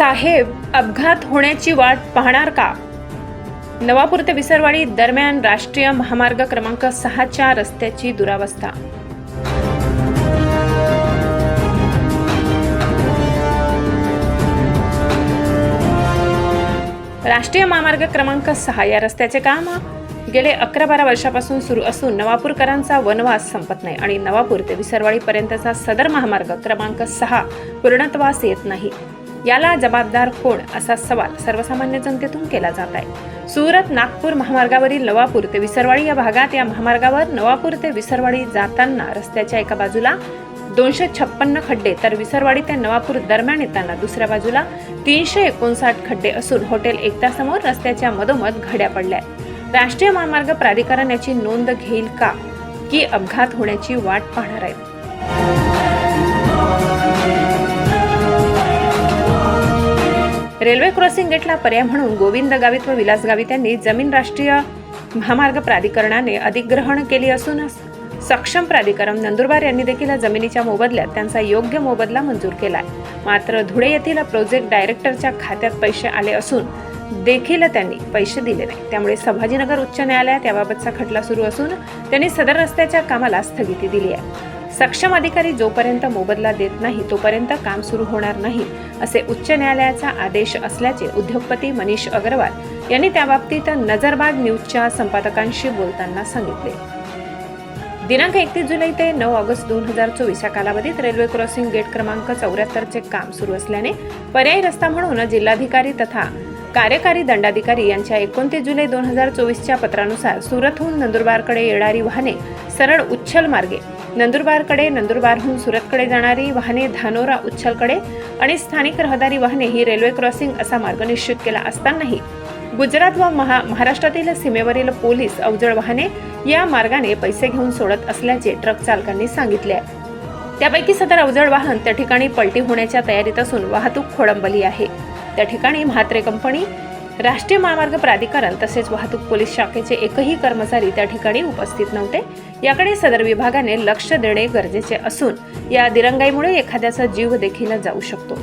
साहेब अपघात होण्याची वाट पाहणार का? नवापूर ते विसरवाडी दरम्यान राष्ट्रीय महामार्ग क्रमांक सहाच्या रस्त्याची दुरावस्था. राष्ट्रीय महामार्ग क्रमांक सहा या रस्त्याचे काम गेले अकरा बारा वर्षापासून सुरू असून नवापूरकरांचा वनवास संपत नाही आणि नवापूर ते विसरवाडीपर्यंतचा सदर महामार्ग क्रमांक सहा पूर्णत्वास येत नाही. याला जबाबदार कोण असा सवाल सर्वसामान्य जनतेतून केला जात आहे. सुरत नागपूर महामार्गावरील नवापूर ते विसरवाडी या भागात या महामार्गावर नवापूर ते विसरवाडी जाताना रस्त्याच्या एका बाजूला दोनशे छप्पन्न खड्डे तर विसरवाडी ते नवापूर दरम्यान येताना दुसऱ्या बाजूला तीनशे एकोणसाठ खड्डे असून हॉटेल एकतासमोर रस्त्याच्या मधोमध घड्या पडल्या आहेत. राष्ट्रीय महामार्ग प्राधिकरण याची नोंद घेईल का? की अपघात होण्याची वाट पाहणार आहे रेल्वे क्रॉसिंग गेटला पर्याय म्हणून गोविंद गावित व विलास गावित यांनी जमीन राष्ट्रीय महामार्ग प्राधिकरणाने अधिग्रहण केली असून सक्षम प्राधिकरण नंदुरबार यांनी देखील जमिनीच्या मोबदल्यात त्यांचा योग्य मोबदला मंजूर केलाय. मात्र धुळे येथील प्रोजेक्ट डायरेक्टरच्या खात्यात पैसे आले असून देखील त्यांनी पैसे दिले नाही त्यामुळे संभाजीनगर उच्च न्यायालयात याबाबतचा खटला सुरू असून त्यांनी सदर रस्त्याच्या कामाला स्थगिती दिली आहे. सक्षम अधिकारी जोपर्यंत मोबदला देत नाही तोपर्यंत काम सुरू होणार नाही असे उच्च न्यायालयाचा आदेश असल्याचे उद्योगपती मनीष अग्रवाल यांनी त्याबाबतीत नजरबाग न्यूजच्या संपादकांशी बोलताना सांगितले. दिनांक एकतीस जुलै ते नऊ ऑगस्ट दोन हजार चोवीस या कालावधीत रेल्वे क्रॉसिंग गेट क्रमांक चौऱ्याहत्तरचे काम सुरू असल्याने पर्यायी रस्ता म्हणून जिल्हाधिकारी तथा कार्यकारी दंडाधिकारी यांच्या एकोणतीस जुलै दोन हजार चोवीसच्या पत्रानुसार सुरतहून नंदुरबारकडे येणारी वाहने सरळ उच्छल मार्गे नंदुरबारकडे नंदुरबारहून सुरतकडे जाणारी वाहने धानोरा उच्छलकडे आणि स्थानिक रहदारी वाहने ही रेल्वे क्रॉसिंग असा मार्ग निश्चित केला असतानाही गुजरात व महा महाराष्ट्रातील सीमेवरील पोलीस अवजड वाहने या मार्गाने पैसे घेऊन सोडत असल्याचे ट्रक चालकांनी सांगितले आहे. त्यापैकी सदर अवजड वाहन त्या ठिकाणी पलटी होण्याच्या तयारीत असून वाहतूक खोळंबली आहे. त्या ठिकाणी म्हात्रे कंपनी राष्ट्रीय महामार्ग प्राधिकरण तसेच वाहतूक पोलीस शाखेचे एकही कर्मचारी त्या ठिकाणी उपस्थित नव्हते. याकडे सदर विभागाने लक्ष देणे गरजेचे असून या दिरंगाईमुळे एखाद्याचा जीव देखील जाऊ शकतो.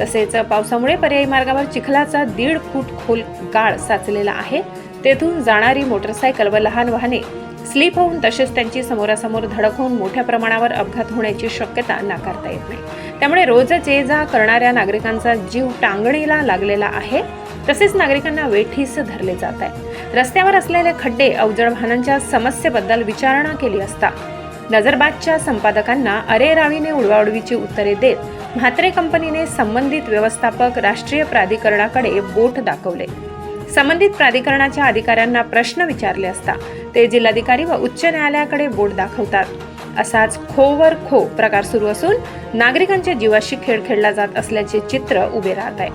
तसेच पावसामुळे पर्यायी मार्गावर चिखलाचा दीड फूट खोल गाळ साचलेला आहे. तेथून जाणारी मोटरसायकल व लहान वाहने स्लिप होऊन तसेच त्यांची समोरासमोर धडक होऊन मोठ्या प्रमाणावर अपघात होण्याची शक्यता नाकारता येत नाही. त्यामुळे रोज ये जा करणाऱ्या नागरिकांचा जीव टांगणीला लागलेला आहे. तसेच नागरिकांना वेठीस धरले जात आहे. रस्त्यावर असलेले खड्डे अवजड वाहनांच्या समस्येबद्दल विचारणा केली असता नजरबादच्या संपादकांना अरे रावीने उडवाउडवीची उत्तरे देत म्हात्रे कंपनीने संबंधित व्यवस्थापक राष्ट्रीय प्राधिकरणाकडे बोट दाखवले. संबंधित प्राधिकरणाच्या अधिकाऱ्यांना प्रश्न विचारले असता ते जिल्हाधिकारी व उच्च न्यायालयाकडे बोट दाखवतात. असाच खोवर खो प्रकार सुरू असून नागरिकांच्या जीवाशी खेळ खेळला जात असल्याचे चित्र उभे राहत आहे.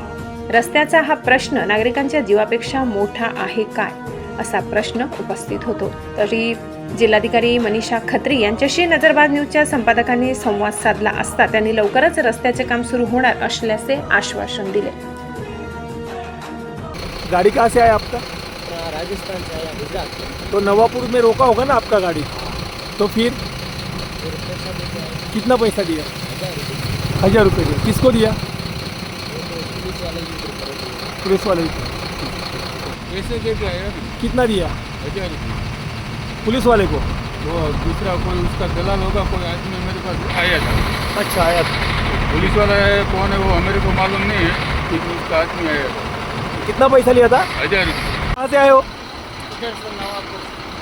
रस्त्याचा हा प्रश्न नागरिकांच्या जीवापेक्षा मोठा आहे काय? असा प्रश्न उपस्थित होतो. तरी जिल्हाधिकारी मनीषा खत्री यांच्याशी नजरबाद न्यूजच्या संपादकांनी संवाद साधला असता त्यांनी लवकरच रस्त्याचे काम सुरू होणार असल्याचे आश्वासन दिले. गाड़ी कहाँ से आया आपका? राजस्थान से आया गुजरात. से तो नवापुर में रोका होगा ना आपका गाड़ी? तो फिर? कितना पैसा दिया? हज़ार रुपये दिया. किसको दिया? पुलिस वाले की को। कैसे देके आए कितना दिया? हज़ार पुलिस वाले को? वो दूसरा कोई उसका दलाल होगा कोई आदमी मेरे पास आया था। अच्छा आया था। पुलिस वाला है कौन है वो मेरे को मालूम नहीं है लेकिन उसका आदमी आया था। कितना पैसा लिया था? हज़ार। कहाँ से आए हो?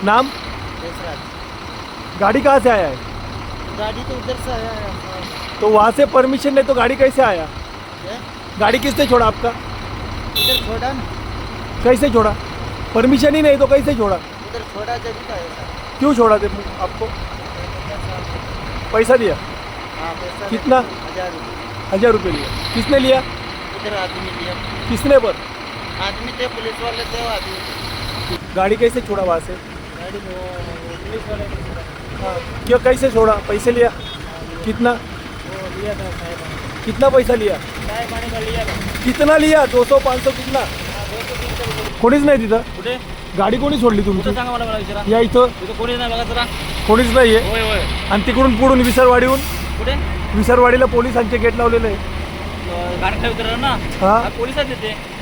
नाम? गाड़ी कहाँ से आया है? गाड़ी तो उधर से आया है। तो वहाँ से परमिशन नहीं तो गाड़ी कैसे आया? गाड़ी किसने छोड़ा आपका? इधर छोड़ा ना। कैसे छोड़ा? परमिशन ही नहीं तो कैसे छोड़ा? उधर छोड़ा जब क्यों छोड़ा थे आपको? पैसा दिया? हाँ पैसा कितना? हज़ार रुपये। लिया किसने लिया? इधर आदमी लिया। किसने पर? आदमी थे पुलिस वाले थे आदमी गाड़ी कैसे छोड़ा वहाँ से? गाड़ी पुलिस वाले हाँ क्यों कैसे छोड़ा? पैसे लिया? कितना? वो लिया था कितना पैसा लिया? कितना लिया दो सौ पाच सौ कितना कोणीच नाही तिथं. कुठे? गाडी कोणी सोडली तुमची? कुठे सांगा मला मला विचारा. या इथं. तिथं कोणी नाही बघा जरा. कोणीच नाही आहे होय होय. आणि तिकडून पुढून विसरवाडीहून? कुठे? विसरवाडीला पोलिसांचे गेट लावलेले आहे अं, वितरण ना? हाँ. हा पोलिसात येते.